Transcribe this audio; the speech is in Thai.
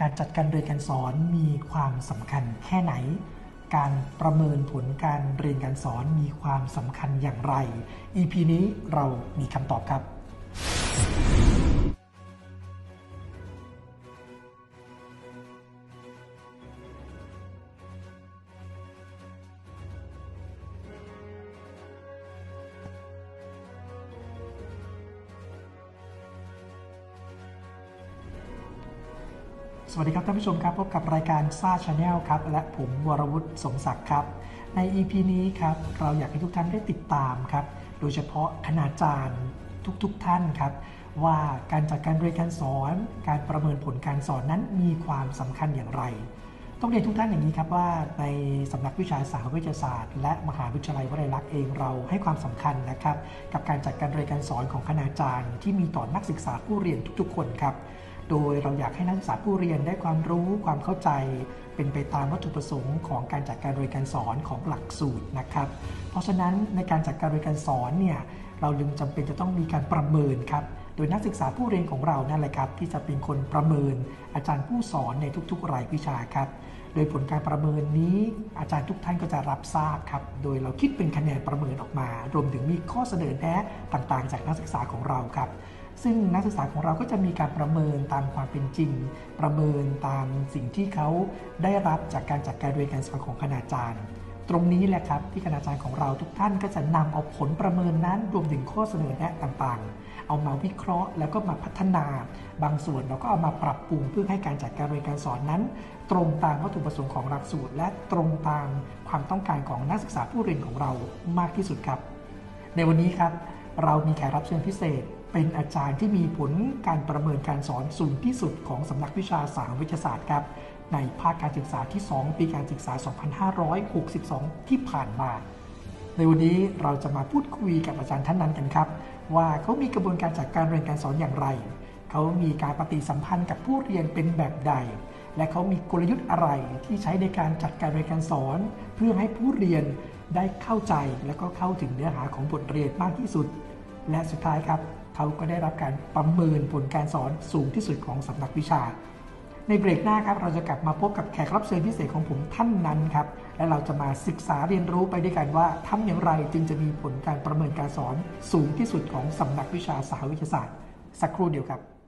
การจัดการเรียนการสอนมีความสำคัญแค่ไหน การประเมินผลการเรียนการสอนมีความสำคัญอย่างไร EP นี้เรามีคำตอบครับ สวัสดีครับท่านผู้ชมครับพบกับรายการซ่าชาแนลครับและผมวรวุฒิสมศักดิ์ครับ ใน EP นี้ครับเราอยากให้ทุกท่านได้ติดตามครับ โดยเฉพาะคณาจารย์ทุกๆทท่านครับ ว่าการจัดการเรียนการสอน การประเมินผลการสอนนั้นมีความสำคัญอย่างไร ต้องเรียนทุกท่านอย่างนี้ครับว่าในสำนักวิชาสาขาวิทยาศาสตร์ และมหาวิทยาลัยวลัยลักษณ์เองเราให้ความสำคัญนะครับ กับการจัดการเรียนการสอนของคณาจารย์ ที่มีต่อนักศึกษาผู้เรียนทุกๆ คนครับ โดยเราอยากให้นักศึกษาผู้เรียนได้ความรู้ความเข้าใจ เป็นไปตามวัตถุประสงค์ของการจัดการเรียนการสอนของหลักสูตรนะครับ เพราะฉะนั้นในการจัดการเรียนการสอนเนี่ยเราลึงจำเป็นจะต้องมีการประเมินครับโดยนักศึกษาผู้เรียนของเรานั่นแหละครับ ที่จะเป็นคนประเมิน อาจารย์ผู้สอนในทุก ๆ รายวิชาครับ โดยผลการประเมินนี้ อาจารย์ทุกท่านก็จะรับทราบครับ โดยเราคิดเป็นคะแนนประเมินออกมา รวมถึงมีข้อเสนอแนะต่างๆ จากนักศึกษาของเราครับ ซึ่งนักศึกษาของเราก็จะมีการประเมินตามความเป็นจริง ประเมินตามสิ่งที่เขาได้รับจากการจัดการเรียนการสอนของคณาจารย์ ตรงนี้แหละครับที่คณาจารย์ของเราทุกท่านก็จะนำเอาผลประเมินนั้นรวมถึงข้อเสนอแนะต่างๆ เอามาวิเคราะห์ แล้วก็มาพัฒนา บางส่วนเราก็เอามาปรับปรุงเพื่อให้การจัดการเรียนการสอนนั้น ตรงตามวัตถุประสงค์ของหลักสูตร และตรงตามความต้องการของนักศึกษาผู้เรียนของเรามากที่สุดครับ ในวันนี้ครับ เรามีแขกรับเชิญพิเศษ เป็นอาจารย์ที่มีผลการประเมินการสอนสูงที่สุดของสำนักวิชาสารวิทยาศาสตร์ครับ ในภาคการศึกษาที่ 2 ปีการศึกษา 2562 ที่ผ่านมา ในวันนี้เราจะมาพูดคุยกับอาจารย์ท่านนั้นกันครับ ว่าเขามีกระบวนการจัดการเรียนการสอนอย่างไร เขามีการปฏิสัมพันธ์กับผู้เรียนเป็นแบบใดและเขามีกลยุทธ์อะไรที่ใช้ในการจัดการเรียนการสอน เพื่อให้ผู้เรียนได้เข้าใจและก็เข้าถึงเนื้อหาของบทเรียนมากที่สุด และสุดท้ายครับ เขาก็ได้รับการประเมินผลการสอนสูงที่สุดของสำนักวิชา ในเบรกหน้าครับ เราจะกลับมาพบกับแขกรับเชิญพิเศษของผมท่านนั้นครับ และเราจะมาศึกษาเรียนรู้ไปด้วยกันว่าทำอย่างไรจึงจะมีผลการประเมินการสอนสูงที่สุดของสำนักวิชาสาวิทยาศาสตร์ สักครู่เดียวครับ